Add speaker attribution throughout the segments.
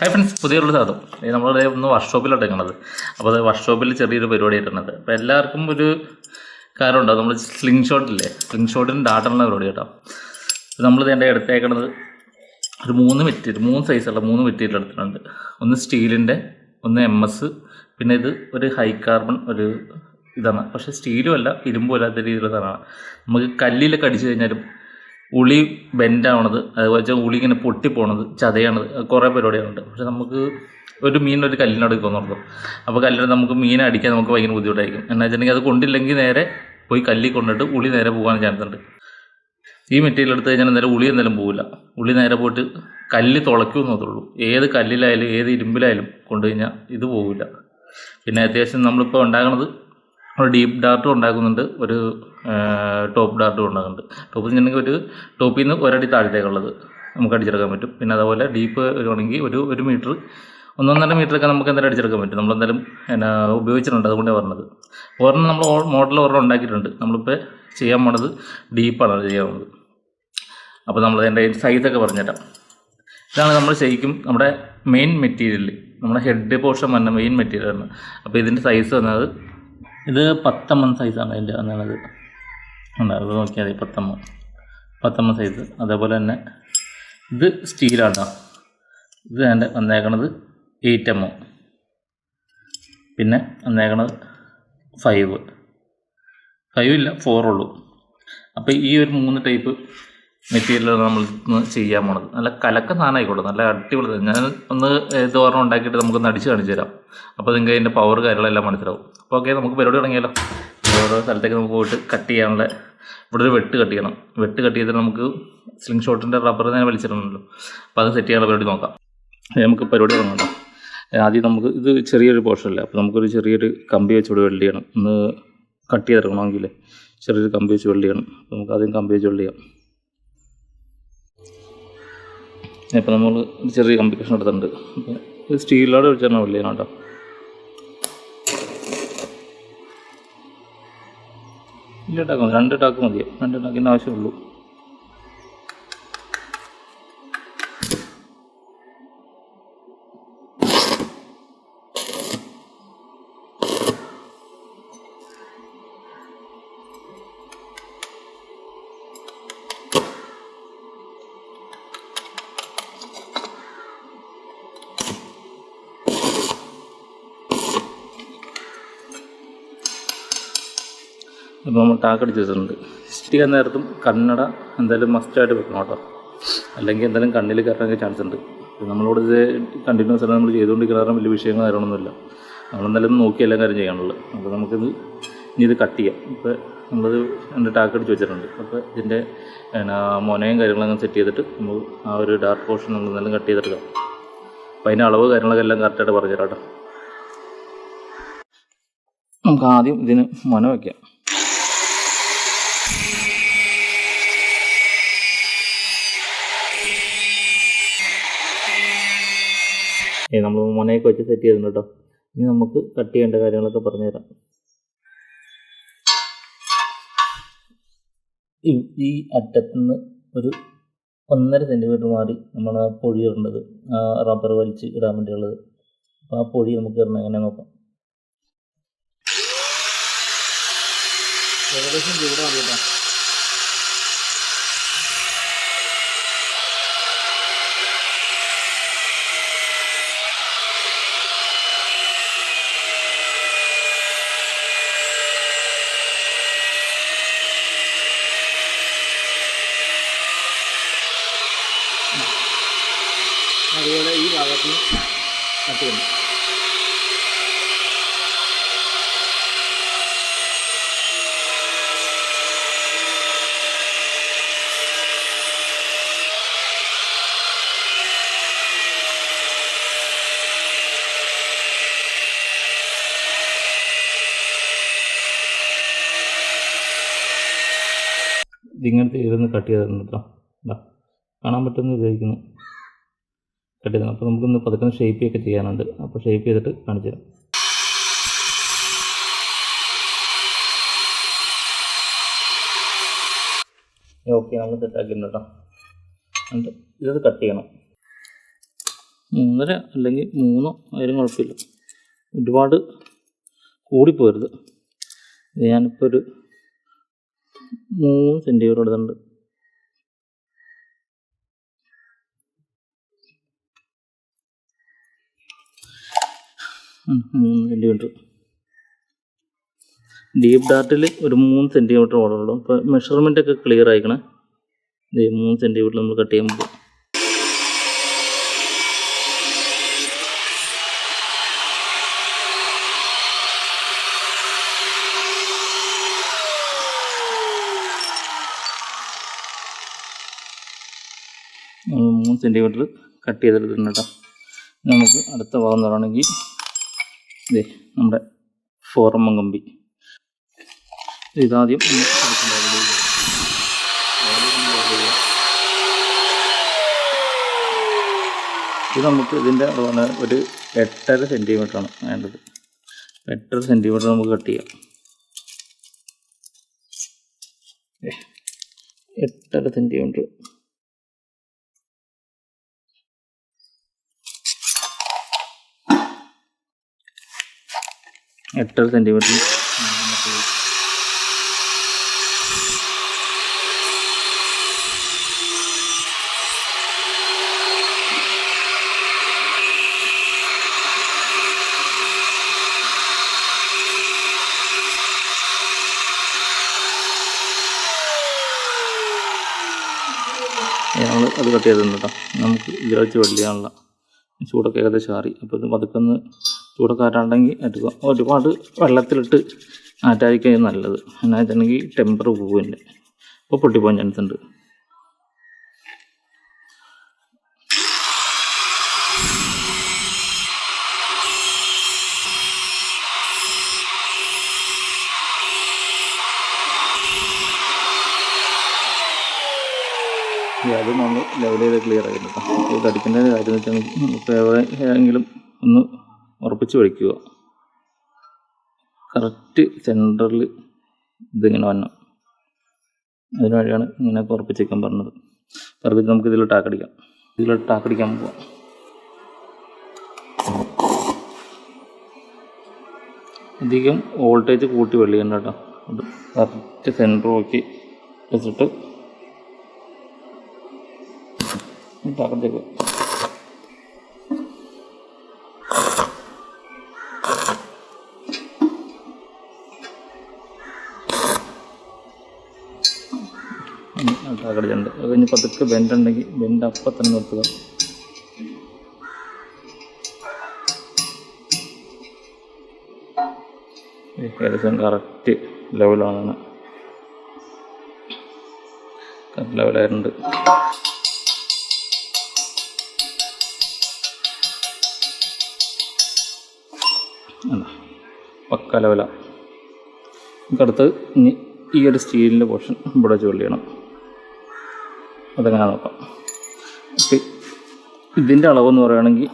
Speaker 1: Hi friends പുതിയൊരു സാധനം. ഇത് നമ്മളിവിടെ ഒന്ന് വർക്ക്ഷോപ്പിലോട്ട് ഇരിക്കണത് അപ്പോൾ അത് വർക്ക്ഷോപ്പിൽ ചെറിയൊരു പരിപാടി ആയിട്ടുണ്ട്. അപ്പോൾ എല്ലാവർക്കും ഒരു കാര്യമുണ്ടാവും നമ്മൾ സ്ലിംഗ് ഷോട്ടില്ലേ സ്ലിംഗ് ഷോട്ടിന് ഡാട്ടുള്ള പരിപാടി കേട്ടോ. നമ്മളിത് എന്റെ എടുത്തേക്കണത് ഒരു മൂന്ന് മെറ്റീരിയൽ മൂന്ന് സൈസുള്ള മൂന്ന് മെറ്റീരിയൽ എടുത്തിട്ടുണ്ട്. ഒന്ന് സ്റ്റീലിന്റെ ഒന്ന് എം എസ് പിന്നെ ഇത് ഒരു ഹൈ കാർബൺ ഒരു ഇതാണ്. പക്ഷേ സ്റ്റീലും അല്ല ഇരുമ്പും അല്ലാത്ത രീതിയിലുള്ള സാധനമാണ്. നമുക്ക് കല്ലിലൊക്കെ അടിച്ചു കഴിഞ്ഞാലും ഉളി ബെൻഡാവണത് അതുപോലെ വെച്ചാൽ ഉളി ഇങ്ങനെ പൊട്ടിപ്പോണത് ചതയണത് കുറേ പരിപാടികളുണ്ട് പക്ഷെ നമുക്ക് ഒരു മീൻ ഒരു കല്ലിനോട് തോന്നുള്ളൂ അപ്പോൾ കല്ലിന് നമുക്ക് മീൻ അടിക്കാൻ നമുക്ക് ഭയങ്കര ബുദ്ധിമുട്ടായിരിക്കും. എന്നാ വെച്ചിട്ടുണ്ടെങ്കിൽ അത് കൊണ്ടില്ലെങ്കിൽ നേരെ പോയി കല്ലി കൊണ്ടിട്ട് ഉളി നേരെ പോകാൻ ചാൻസ് ഉണ്ട്. ഈ മെറ്റീരിയൽ എടുത്ത് കഴിഞ്ഞാൽ നേരെ ഉളി എന്തായാലും പോകില്ല ഉളി നേരെ പോയിട്ട് കല്ല് തുളയ്ക്കുമെന്നതുള്ളൂ ഏത് കല്ലിലായാലും ഏത് ഇരുമ്പിലായാലും കൊണ്ടു കഴിഞ്ഞാൽ ഇത് പോകില്ല പിന്നെ അത്യാവശ്യം നമ്മളിപ്പോൾ ഉണ്ടാക്കുന്നത് ഒരു ഡീപ്പ് ഡാർട്ടും ഉണ്ടാക്കുന്നുണ്ട്. ഒരു ടോപ്പ് ഡാർട്ട് ഉണ്ടാകുന്നുണ്ട് ടോപ്പ് വെച്ചിട്ടുണ്ടെങ്കിൽ ഒരു ടോപ്പിൽ നിന്ന് ഒരടി താഴത്തേക്കുള്ളത് നമുക്ക് അടിച്ചെടുക്കാൻ പറ്റും. പിന്നെ അതുപോലെ ഡീപ്പ് വരുവാണെങ്കിൽ ഒരു ഒരു മീറ്റർ ഒന്നൊന്നര മീറ്ററൊക്കെ നമുക്ക് എന്തായാലും അടിച്ചെടുക്കാൻ പറ്റും. നമ്മളെന്തായാലും എന്നാ ഉപയോഗിച്ചിട്ടുണ്ട്. അതുകൊണ്ടാണ് പറഞ്ഞത്. ഒരെണ്ണം നമ്മൾ മോഡൽ ഒരെണ്ണം ഉണ്ടാക്കിയിട്ടുണ്ട്. നമ്മളിപ്പോൾ ചെയ്യാൻ പോണത് ഡീപ്പാണ് ചെയ്യാൻ പോണത്. അപ്പോൾ നമ്മൾ അതിന്റെ സൈസൊക്കെ പറഞ്ഞുതരാം. ഇതാണ് നമ്മൾ ശരിക്കും നമ്മുടെ മെയിൻ മെറ്റീരിയൽ നമ്മുടെ ഹെഡ് പോർഷൻ വന്ന മെയിൻ മെറ്റീരിയലാണ് അപ്പോൾ ഇതിന്റെ സൈസ് വന്നത് ഇത് പത്തമ്മൻ സൈസാണ് അതിന്റെ വന്നത്. ഉണ്ട്. അത് നോക്കിയാൽ മതി പത്തമ്മ പത്തമ്മ സൈസ് അതേപോലെ തന്നെ ഇത് സ്റ്റീലാണ് ഇത് എന്റെ വന്നേക്കണത് എയ്റ്റ് എം പിന്നെ വന്നേക്കണത് ഫൈവ് ഫൈവ് ഇല്ല ഫോറുള്ളൂ അപ്പോൾ ഈ ഒരു മൂന്ന് ടൈപ്പ് മെറ്റീരിയലാണ് നമ്മൾ ചെയ്യാൻ പോണത്. നല്ല കലക്ക സാധനം ആയിക്കോട്ടെ നല്ല അടിപൊളി ഞാൻ ഒന്ന് ഇത് ഓർമ്മ ഉണ്ടാക്കിയിട്ട് നമുക്കൊന്ന് അടിച്ച് കാണിച്ചു തരാം. അപ്പോൾ നിങ്ങൾക്ക് അതിന്റെ പവർ കാര്യങ്ങളെല്ലാം മനസ്സിലാവും. അപ്പോൾ ഓക്കെ നമുക്ക് പരിപാടി തുടങ്ങിയാലോ. ഓരോ സ്ഥലത്തേക്ക് നമുക്ക് പോയിട്ട് കട്ട് ചെയ്യാനുള്ള ഇവിടെ ഒരു വെട്ട് കട്ട് ചെയ്യണം. വെട്ട് കട്ട് ചെയ്തിട്ട് നമുക്ക് സ്ലിംഗ് ഷോട്ടിന്റെ റബ്ബർ തന്നെ വലിച്ചിടണമല്ലോ. അപ്പോൾ അത് സെറ്റ് ചെയ്യാനുള്ള പരിപാടി നോക്കാം. നമുക്ക് പരിപാടി തുടങ്ങാം. ആദ്യം നമുക്ക് ഇത് ചെറിയൊരു പോർഷനല്ലേ അപ്പോൾ നമുക്കൊരു ചെറിയൊരു കമ്പി വെച്ച് ഇവിടെ വെൽഡ് ചെയ്യണം. ഒന്ന് കട്ട് ചെയ്തിറങ്ങണമെങ്കിൽ ചെറിയൊരു കമ്പി വെച്ച് വെൽഡ് ചെയ്യണം. അപ്പോൾ നമുക്ക് ആദ്യം കമ്പി വെച്ച് വെൽഡ് ചെയ്യാം. ഇപ്പോൾ നമ്മൾ ചെറിയ കമ്പി കഷ്ണം എടുത്തിട്ടുണ്ട് സ്റ്റീലോടെ വെച്ചാണ് വെൽഡ് ചെയ്യണം കേട്ടോ. ഇല്ല ടാക്ക് മതി രണ്ട് ടാക്ക് മതി. രണ്ട് ടാക്കിന്റെ ആവശ്യമുള്ളൂ. ഇപ്പോൾ നമ്മൾ ടാക്ക് അടിച്ച് വെച്ചിട്ടുണ്ട് സ്റ്റിക്കാൻ നേരത്തും കണ്ണട എന്തായാലും മസ്റ്റായിട്ട് വെക്കണം കേട്ടോ. അല്ലെങ്കിൽ എന്തായാലും കണ്ണിൽ കയറാനൊക്കെ ചാൻസ് ഉണ്ട്. നമ്മളോട് ഇത് കണ്ടിന്യൂസ് ആയിട്ട് നമ്മൾ ചെയ്തുകൊണ്ടിരിക്കുന്ന വലിയ വിഷയങ്ങൾ കാര്യങ്ങളൊന്നുമില്ല. നമ്മളെന്തായാലും നോക്കി എല്ലാ കാര്യം ചെയ്യാനുള്ളത്. അപ്പോൾ നമുക്കിത് ഇനി ഇത് കട്ട് ചെയ്യാം. ഇപ്പോൾ നമ്മളത് രണ്ട് ടാക്ക് അടിച്ച് വെച്ചിട്ടുണ്ട്. അപ്പോൾ ഇതിന്റെ എന്നാ മൊനയും കാര്യങ്ങളൊക്കെ സെറ്റ് ചെയ്തിട്ട് നമ്മൾ ആ ഒരു ഡാർക്ക് പോർഷൻ നമ്മൾ എന്തായാലും കട്ട് ചെയ്തെടുക്കാം. അപ്പോൾ അതിന്റെ അളവ് കാര്യങ്ങളൊക്കെ എല്ലാം കറക്റ്റായിട്ട് പറഞ്ഞുതരാം കേട്ടോ. നമുക്ക് ആദ്യം ഇതിന് മൊന വയ്ക്കാം നമ്മൾ മുനയൊക്കെ വെച്ച് സെറ്റ് ചെയ്തിട്ടുണ്ട് കേട്ടോ ഇനി നമുക്ക് കട്ട് ചെയ്യേണ്ട കാര്യങ്ങളൊക്കെ പറഞ്ഞുതരാം. ഈ- അറ്റത്തുനിന്ന് ഒരു ഒന്നര സെന്റിമീറ്റർ മാറി നമ്മൾ ആ പൊഴി ഇടേണ്ടത് റബ്ബർ വലിച്ച് ഇടാൻ വേണ്ടിയുള്ളത്. അപ്പോൾ ആ പൊഴി നമുക്ക് ഇടണം. എങ്ങനെ നോക്കാം. ഏകദേശം ഇവിടെ മതി കേട്ടോ അതുപോലെ ഈ ഭാഗത്ത് ചെയ്യണം ഇതിങ്ങനത്തെ ഇരുന്ന് കട്ട് ചെയ്തിട്ടുണ്ട് കേട്ടോ കാണാൻ പറ്റുന്ന വിചാരിക്കുന്നു കട്ട് ചെയ്തത് അപ്പോൾ നമുക്കൊന്ന് പതുക്കെ ഷേപ്പ് ഒക്കെ ചെയ്യാനുണ്ട്. അപ്പോൾ ഷേപ്പ് ചെയ്തിട്ട് കാണിച്ചു തരാം. ഓക്കെ നമ്മൾ സെറ്റാക്കിയിട്ടുണ്ട് കേട്ടോ എന്നിട്ട് ഇത് കട്ട് ചെയ്യണം. മൂന്നര അല്ലെങ്കിൽ മൂന്നോ ആയാലും കുഴപ്പമില്ല. ഒരുപാട് കൂടിപ്പോരുത്. ഞാനിപ്പോൾ ഒരു മൂന്ന് സെന്റിമീറ്റർ എടുത്തിട്ടുണ്ട്. മൂന്ന് സെന്റിമീറ്റർ ഡീപ്പ് ഡാർട്ടിൽ ഒരു മൂന്ന് സെന്റിമീറ്റർ ഓടുള്ളൂ. അപ്പോൾ മെഷർമെന്റ് ഒക്കെ ക്ലിയർ ആയിക്കണേ. ഇത് മൂന്ന് സെന്റിമീറ്റർ നമ്മൾ കട്ട് ചെയ്യാൻ മൂന്ന് സെന്റിമീറ്റർ കട്ട് ചെയ്തെടുത്തിട്ടുണ്ട് കേട്ടോ. നമുക്ക് അടുത്ത ഭാഗം പറയുകയാണെങ്കിൽ ഇതേ നമ്മുടെ ഫോറമ്മം കമ്പി ഇതാദ്യം ഇത് നമുക്ക് ഇതിന്റെ അളവാണ് ഒരു എട്ടര ആണ് വേണ്ടത്. എട്ടര സെന്റിമീറ്റർ നമുക്ക് കട്ട് ചെയ്യാം. എട്ടര സെന്റിമീറ്റർ എട്ടര സെന്റിമീറ്റർ അത് കട്ട് ചെയ്തിട്ടുണ്ട് കേട്ടോ. നമുക്ക് ഇതിൽ വെച്ച് വെള്ളിയാണല്ലോ ചൂടൊക്കെ ഏകദേശം ആറി. അപ്പോൾ ഇത് പതുക്കൊന്ന് ചൂടൊക്കെ കാറ്റാണ്ടെങ്കിൽ എടുക്കുക ഒരുപാട് വെള്ളത്തിലിട്ട് ആറ്റായിരിക്കും നല്ലത്. എന്നാ വെച്ചിട്ടുണ്ടെങ്കിൽ ടെമ്പർ പോവില്ല അപ്പോൾ പൊട്ടിപ്പോകാൻ ചാൻസ് ഉണ്ട്. അത് നമ്മൾ ലെവൽ ചെയ്ത് ക്ലിയർ ആയിരുന്നു കേട്ടോ ഇത് അടിക്കേണ്ട കാര്യം എന്ന് വെച്ചാൽ ഇപ്പോൾ എവിടെയെങ്കിലും ഒന്ന് ഉറപ്പിച്ച് വയ്ക്കുക കറക്റ്റ് സെന്ററിൽ ഇതിങ്ങനെ വരണം അതിന് വഴിയാണ് ഇങ്ങനെ ഉറപ്പിച്ച് വയ്ക്കാൻ പറഞ്ഞത്. ഉറപ്പിച്ച് നമുക്ക് ഇതിലോട്ട് ആക്കടിക്കാം ഇതിലോട്ട് ആക്കടിക്കാൻ പോവാം. അധികം വോൾട്ടേജ് കൂട്ടി വെള്ളിയുണ്ട് കേട്ടോ. കറക്റ്റ് സെന്റർ നോക്കി വെച്ചിട്ട്. താക്കത്തേക്ക് താക്കടിച്ചുണ്ട് അത് കഴിഞ്ഞ് പതുക്കെ ബെൻഡുണ്ടെങ്കിൽ ബെൻഡ് അപ്പം തന്നെ നിർത്തുക ഏകദേശം കറക്റ്റ് ലെവലാണ് കറക്റ്റ് ലെവലായിട്ടുണ്ട് പക്ക ലെവല നമുക്കടുത്ത് ഇനി ഈ ഒരു സ്റ്റീലിന്റെ പോർഷൻ ഇവിടെ വെച്ച് വെള്ളി ചെയ്യണം അതെങ്ങനെ നോക്കാം. ഓക്കെ. ഇതിന്റെ അളവെന്ന് പറയുകയാണെങ്കിൽ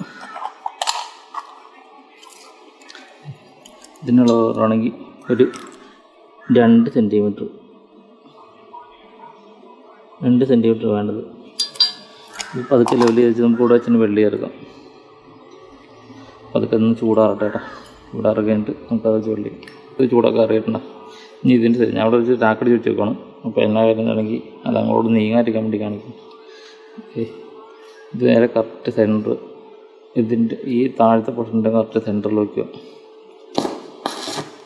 Speaker 1: ഇതിന്റെ അളവ് പറയുകയാണെങ്കിൽ ഒരു രണ്ട് സെന്റിമീറ്റർ രണ്ട് സെന്റിമീറ്റർ വേണ്ടത്. ഇപ്പം അതൊക്കെ ലെവൽ ചെയ്ത് നമുക്ക് ഇവിടെ വെച്ചിട്ട് വെള്ളി ചേർക്കാം. അതൊക്കെ ഒന്ന് ചൂടാറട്ടെ കേട്ടോ. ചൂടാറി കഴിഞ്ഞിട്ട് നമുക്കത് വെള്ളി. ചൂടൊക്കെ അറിയിട്ടുണ്ടോ ഇനി ഇതിന്റെ ഞാൻ അവിടെ വെച്ച് ടാക്കടി വെച്ച് വെക്കണം എല്ലാ കാര്യം തുടങ്ങി അത് അങ്ങോട്ട് നീങ്ങാതിരിക്കാൻ വേണ്ടി കാണിക്കും ഇത് നേരെ കറക്റ്റ് സെന്റർ ഇതിന്റെ ഈ താഴത്തെ പോർഷന്റെ കറക്റ്റ് സെന്ററിൽ വയ്ക്കുക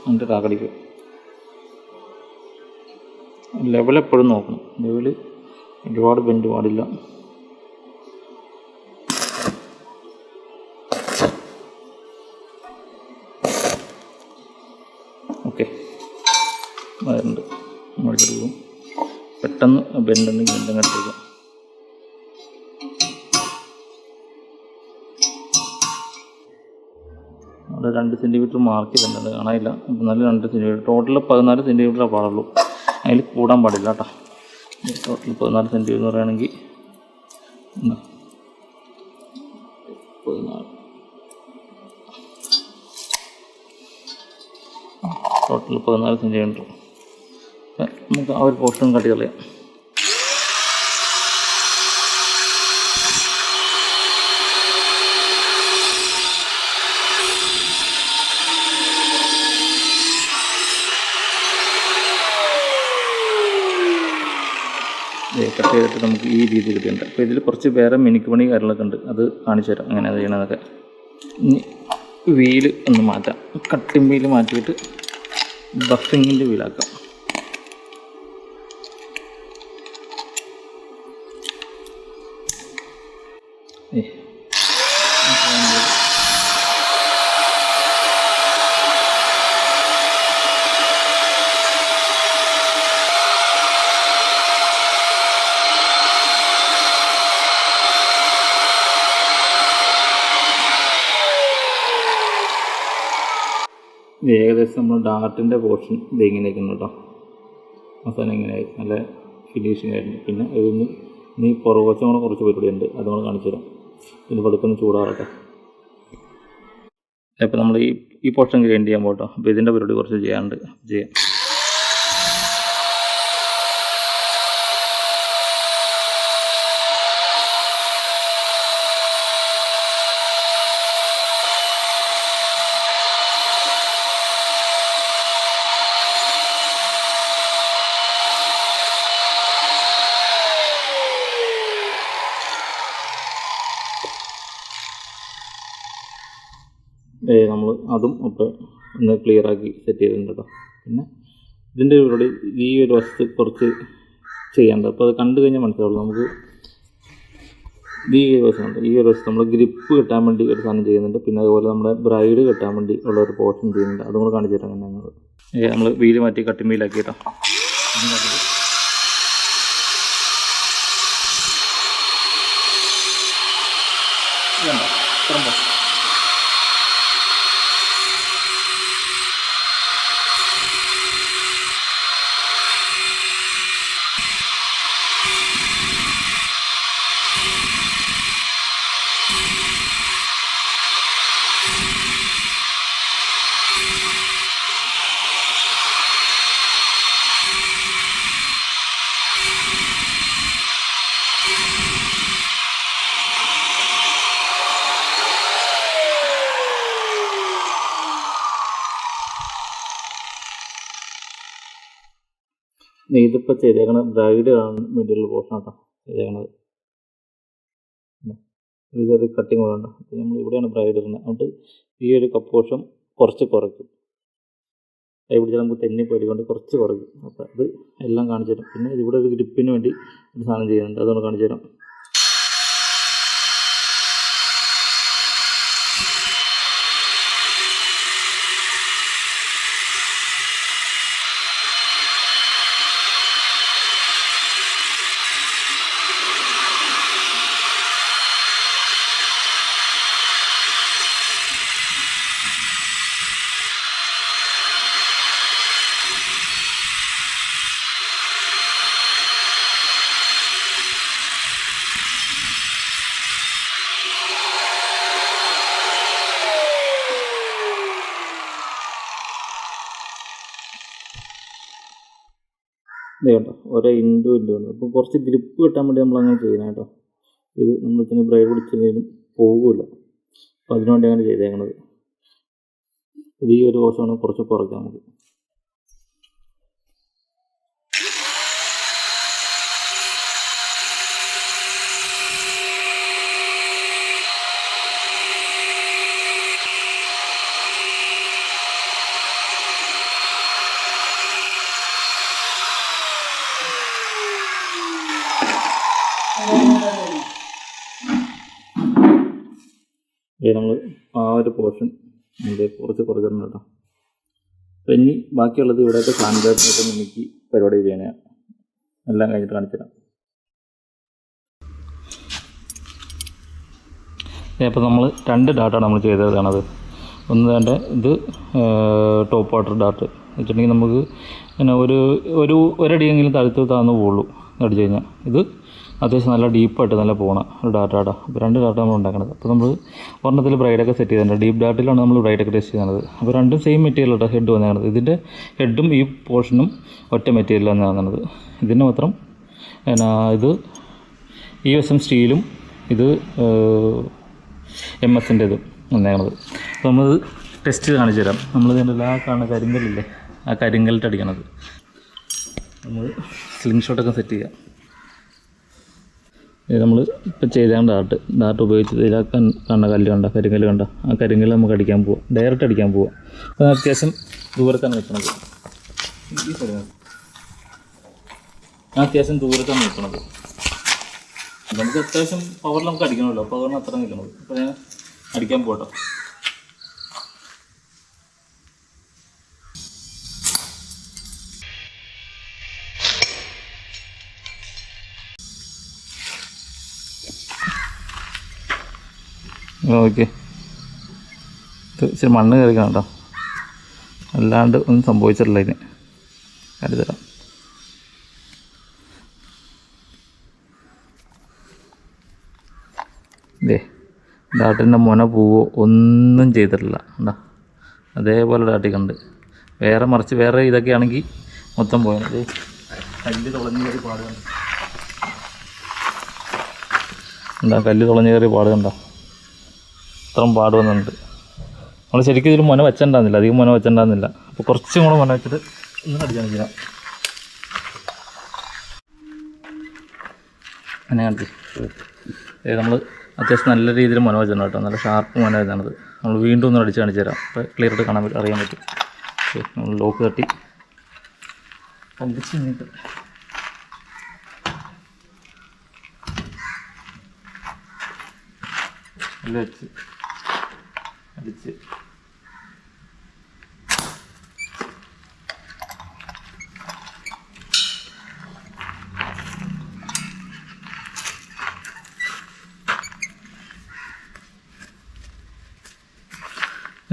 Speaker 1: എന്നിട്ട് കാക്കടിക്കുക ലെവൽ എപ്പോഴും നോക്കണം. ലെവൽ ഒരുപാട് ബെൻഡ് പാടില്ല. പെട്ടെന്ന് ബെൻഡുണ്ടെങ്കിൽ ബെൻഡും കട്ടെടുക്കാം അവിടെ രണ്ട് സെന്റിമീറ്റർ മാർക്ക് ചെയ്തിട്ടുണ്ട്. കാണാനില്ല. എന്നാലും രണ്ട് സെന്റിമീറ്റർ ടോട്ടൽ പതിനാല് സെന്റിമീറ്ററേ പാടുള്ളൂ അതിൽ കൂടാൻ പാടില്ല കേട്ടോ. ടോട്ടൽ പതിനാല് സെന്റിമീറ്റർ എന്ന് പറയുകയാണെങ്കിൽ ടോട്ടൽ പതിനാല്. സെന്റിമീറ്റർ നമുക്ക് ആ ഒരു പോർഷൻ കട്ട് കളയാം. കട്ട് ചെയ്തിട്ട് നമുക്ക് ഈ രീതിയിൽ കിട്ടിയിട്ടുണ്ട് അപ്പോൾ ഇതിൽ കുറച്ച് വേറെ മിനിക്ക് പണി കാര്യങ്ങളൊക്കെ ഉണ്ട്. അത് കാണിച്ചു തരാം. അങ്ങനെ അത് ചെയ്യണതൊക്കെ. ഇനി വീൽ ഒന്ന് മാറ്റാം. കട്ടിംഗ് വീൽ മാറ്റിയിട്ട് ബഫിങ്ങിന്റെ വീലാക്കാം. ഏകദേശം നമ്മൾ ഡാർട്ടിന്റെ പോർഷൻ ഇത് നിൽക്കുന്നു കേട്ടോ. അവസാനം ഇങ്ങനെ നല്ല ഫിനിഷിംഗ് ആയിരുന്നു. പിന്നെ ഇതൊന്ന് നീ പുറകുവശം കൂടെ കുറച്ച് പരിപാടിയുണ്ട് അത് നമ്മൾ കാണിച്ചു തരാം. ഇത് പതുക്കൊന്ന് ചൂടാറട്ടെ അപ്പോൾ നമ്മൾ ഈ ഈ പോർഷൻ ഗ്രൈൻഡ് ചെയ്യാൻ പോട്ടോ അപ്പോൾ ഇതിന്റെ പരിപാടി കുറച്ച് ചെയ്യാനുണ്ട്. ചെയ്യാം. നമ്മൾ അതും ഒക്കെ ഒന്ന് ക്ലിയർ ആക്കി സെറ്റ് ചെയ്തിട്ടുണ്ട് കേട്ടോ പിന്നെ ഇതിന്റെ ഇവിടെ ഈ ഒരു വശത്ത് കുറച്ച് ചെയ്യാനുണ്ട് അപ്പോൾ അത് കണ്ടു കഴിഞ്ഞാൽ മനസ്സിലാവുള്ളൂ. നമുക്ക് ഈ ഒരു വശമുണ്ട് ഈ ഒരു വശത്ത് നമ്മൾ ഗ്രിപ്പ് കിട്ടാൻ വേണ്ടി ഒരു സാധനം ചെയ്യുന്നുണ്ട്. പിന്നെ അതുപോലെ നമ്മുടെ ബ്രൈഡ് കിട്ടാൻ വേണ്ടി ഉള്ള ഒരു പോർഷൻ ചെയ്യുന്നുണ്ട്. അതും കൂടെ കാണിച്ചു തരാം ഞങ്ങൾ നമ്മൾ വീൽ മാറ്റി കട്ടിമീലാക്കി കേട്ടോ ഇതുണ്ടോ ഇത്രയും പോർഷൻ ഇതിപ്പോൾ ചെയ്തേക്കണ ആണ് വേണ്ടിയുള്ള പോർഷൻ കേട്ടോ ചെയ്തേക്കണത്. ചെറിയ കട്ടിങ് വേണ്ട അപ്പോൾ നമ്മൾ ഇവിടെയാണ് ബ്രൈഡ് ഇടുന്നത്. അതുകൊണ്ട് ഈ ഒരു കപ്പോഷം കുറച്ച് കുറയ്ക്കും. കൈ പിടിച്ചാൽ നമുക്ക് തെന്നി കൊണ്ട് കുറച്ച് കുറയ്ക്കും. അപ്പോൾ അത് എല്ലാം കാണിച്ചു തരാം. പിന്നെ ഇവിടെ ഒരു ഗ്രിപ്പിന് വേണ്ടി ഒരു സാധനം ചെയ്യുന്നുണ്ട്. അതുകൊണ്ട് കാണിച്ചു തരാം. ഇത് കേട്ടോ ഓരോ ഇൻഡു ഇൻഡു. ഉണ്ട് അപ്പോൾ കുറച്ച് ഗ്രിപ്പ് കിട്ടാൻ വേണ്ടി നമ്മൾ അങ്ങനെ ചെയ്യണം കേട്ടോ. ഇത് നമ്മൾ ഇത്ര ബ്രൈഡ് പിടിച്ചതിനും പോകില്ല അപ്പോൾ അതിനുവേണ്ടി അങ്ങനെ ചെയ്തേക്കണത്. ഇത് ഈ ഒരു വശമാണ് കുറച്ച് കുറയ്ക്കാം നമുക്ക്. ഇത് നമ്മൾ ആ ഒരു പോർഷൻ അതിന്റെ കുറച്ച് കുറച്ചിട്ടുണ്ട് കേട്ടോ. അപ്പം ഇനി ബാക്കിയുള്ളത് ഇവിടെയൊക്കെ സാനിറ്റൈസറായിട്ട് മിനുക്കി പരിപാടി ചെയ്യണേ എല്ലാം കഴിഞ്ഞിട്ട് കാണിച്ചിടാം അപ്പോൾ നമ്മൾ രണ്ട് ഡാറ്റാണ് നമ്മൾ ചെയ്തതാണത് ഒന്ന് വേണ്ട ഇത് ടോപ്പ് വാട്ടർ ഡാട്ട് വെച്ചിട്ടുണ്ടെങ്കിൽ നമുക്ക് പിന്നെ ഒരു ഒരു ഒരടിയെങ്കിലും താഴ്ത്ത് താഴ്ന്നു പോകുള്ളൂ അടിച്ചു കഴിഞ്ഞാൽ ഇത് അത്യാവശ്യം നല്ല ഡീപ്പായിട്ട് നല്ല പോണ ഒരു ഡാറ്റ ഡാ അപ്പോൾ രണ്ട് ഡാറ്റ നമ്മൾ ഉണ്ടാക്കുന്നത് അപ്പോൾ നമ്മൾ ഒരെണ്ണത്തിൽ ബ്രൈഡൊക്കെ സെറ്റ് ചെയ്തിട്ടുണ്ട്. ഡീപ്പ് ഡാറ്റിലാണ് നമ്മൾ ബ്രൈഡൊക്കെ ടെസ്റ്റ് ചെയ്യുന്നത്. അപ്പോൾ രണ്ടും സെയിം മെറ്റീരിയൽ കേട്ടോ ഹെഡ് വന്നിരിക്കുന്നത് ഇതിന്റെ ഹെഡും ഈ പോർഷനും ഒറ്റ മെറ്റീരിയലാണ് വന്നത് ഇതിന് മാത്രം എന്നാ ഇത് ഈ വശം സ്റ്റീലും ഇത് എം എസിന്റെ ഇതും വന്നേക്കണത്. അപ്പോൾ നമ്മൾ ടെസ്റ്റ് ചെയ്ത് കാണിച്ചു തരാം. നമ്മൾ ഇതിന്റെ ആ കാണുന്ന കരിങ്കലില്ലേ ആ കരിങ്കലിട്ട് അടിക്കണത്. നമ്മൾ സ്ലിംഗ് ഷോട്ടൊക്കെ സെറ്റ് ചെയ്യാം. നമ്മൾ ഇപ്പം ചെയ്താണ് ഡാർട്ട് ഡാർട്ട് ഉപയോഗിച്ച് ഇതിൽ കണ്ട കല്ല് കണ്ട? കരിങ്കല്ല് കണ്ട? ആ കരിങ്കല്ല് നമുക്ക് അടിക്കാൻ പോവാം. ഡയറക്റ്റ് അടിക്കാൻ പോവാം. അത് അത്യാവശ്യം ദൂരത്താണ് നിൽക്കുന്നത് അത്യാവശ്യം ദൂരത്താണ് നിൽക്കുന്നത് നമുക്ക് അത്യാവശ്യം പവറിൽ നമുക്ക് അടിക്കണമല്ലോ. പവറിന് അത്ര നിൽക്കണത് അപ്പോൾ ഞാൻ അടിക്കാൻ പോട്ടോ. ഓക്കെ ഇച്ചിരി മണ്ണ് കയറിക്കണം കേട്ടോ. അല്ലാണ്ട് ഒന്നും സംഭവിച്ചിട്ടില്ല ഇതിന് കരുതരാം ഇതേ ഡാട്ടിന്റെ മുന പൂവോ ഒന്നും ചെയ്തിട്ടില്ല. കേട്ടോ അതേപോലെ ഡാട്ടി കണ്ട് വേറെ മറിച്ച് വേറെ ഇതൊക്കെ ആണെങ്കിൽ മൊത്തം പോയത് കല്ല് തുളഞ്ഞു കയറി പാട് കണ്ട? എന്താ കല്ല് തുളഞ്ഞു കയറി പാട് കണ്ട ഇത്രയും പാട് വന്നിട്ടുണ്ട് നമ്മൾ ശരിക്കും ഇതിൽ മുന വെച്ചിട്ടുണ്ടാകുന്നില്ല അധികം മുന വെച്ചിട്ടുണ്ടാകുന്നില്ല അപ്പോൾ കുറച്ചും കൂടെ മുന വെച്ചിട്ട് ഇന്ന് അടിക്കാൻ ചെയ്യാം അങ്ങനെ കാണിച്ചു നമ്മൾ അത്യാവശ്യം നല്ല രീതിയിൽ മുന വെച്ചിട്ടുണ്ട് കേട്ടോ. നല്ല ഷാർപ്പ് മുന വരുന്നത് നമ്മൾ വീണ്ടും ഒന്ന് അടിച്ച് കാണിച്ചു തരാം. അപ്പോൾ ക്ലിയർ ആയിട്ട് കാണാൻ അറിയാൻ പറ്റും. നമ്മൾ ലോക്ക് തട്ടി കണ്ടിച്ച് കഴിഞ്ഞിട്ട് വെച്ച്. അടിച്ച്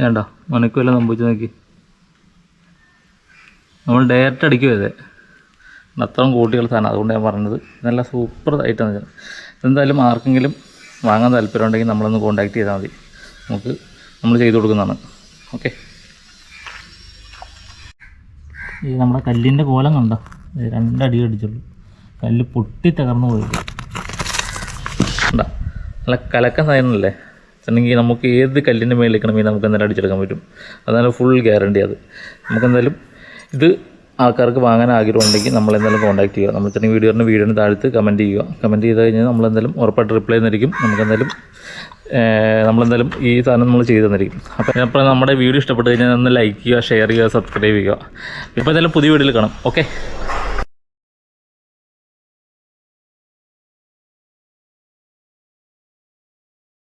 Speaker 1: വേണ്ട മണിക്കൂല്ല നമ്പിച്ച് നോക്കി. നമ്മൾ ഡയറക്റ്റ് അടിക്കും ഇതേ. അത്രയും കൂട്ടിയുള്ള സാധനം അതുകൊണ്ട് ഞാൻ പറഞ്ഞത്. നല്ല സൂപ്പർ ഐറ്റം എന്തായാലും ആർക്കെങ്കിലും വാങ്ങാൻ താല്പര്യം ഉണ്ടെങ്കിൽ നമ്മളൊന്ന് കോൺടാക്ട് ചെയ്താൽ മതി. നമുക്ക് നമ്മൾ ചെയ്തു കൊടുക്കുന്നതാണ്. ഓക്കെ ഈ നമ്മുടെ കല്ലിന്റെ കോലം കണ്ടോ? രണ്ടടി അടിച്ചുള്ളൂ. കല്ല് പൊട്ടി തകർന്നു ഉണ്ടാ നല്ല കലക്കം സാധനമല്ലേ? അല്ലെങ്കിൽ നമുക്ക് ഏത് കല്ലിന്റെ മേളിൽ നിൽക്കണമെങ്കിൽ നമുക്ക് എന്തായാലും അടിച്ചെടുക്കാൻ പറ്റും. അതാണ് ഫുൾ ഗ്യാരണ്ടി അത്. നമുക്കെന്തായാലും ഇത് ആൾക്കാർക്ക് വാങ്ങാൻ ആഗ്രഹം ഉണ്ടെങ്കിൽ നമ്മൾ എന്തായാലും കോൺടാക്ട് ചെയ്യുക. നമ്മൾ തന്നെ വീഡിയോ വീഡിയോന് താഴത്ത് കമന്റ് ചെയ്യുക. കമന്റ് ചെയ്ത് കഴിഞ്ഞാൽ നമ്മളെന്തായാലും ഉറപ്പായിട്ട് റിപ്ലൈ തന്നിരിക്കും. നമുക്ക് എന്തായാലും നമ്മളെന്തായാലും ഈ സാധനം നമ്മൾ ചെയ്തു തന്നിരിക്കും. അപ്പോൾ അപ്പോൾ നമ്മുടെ വീഡിയോ ഇഷ്ടപ്പെട്ട് കഴിഞ്ഞാൽ ഒന്ന് ലൈക്ക് ചെയ്യുക ഷെയർ ചെയ്യുക സബ്സ്ക്രൈബ് ചെയ്യുക. ഇപ്പോൾ എന്തായാലും പുതിയ വീഡിയോയിൽ കാണാം. ഓക്കെ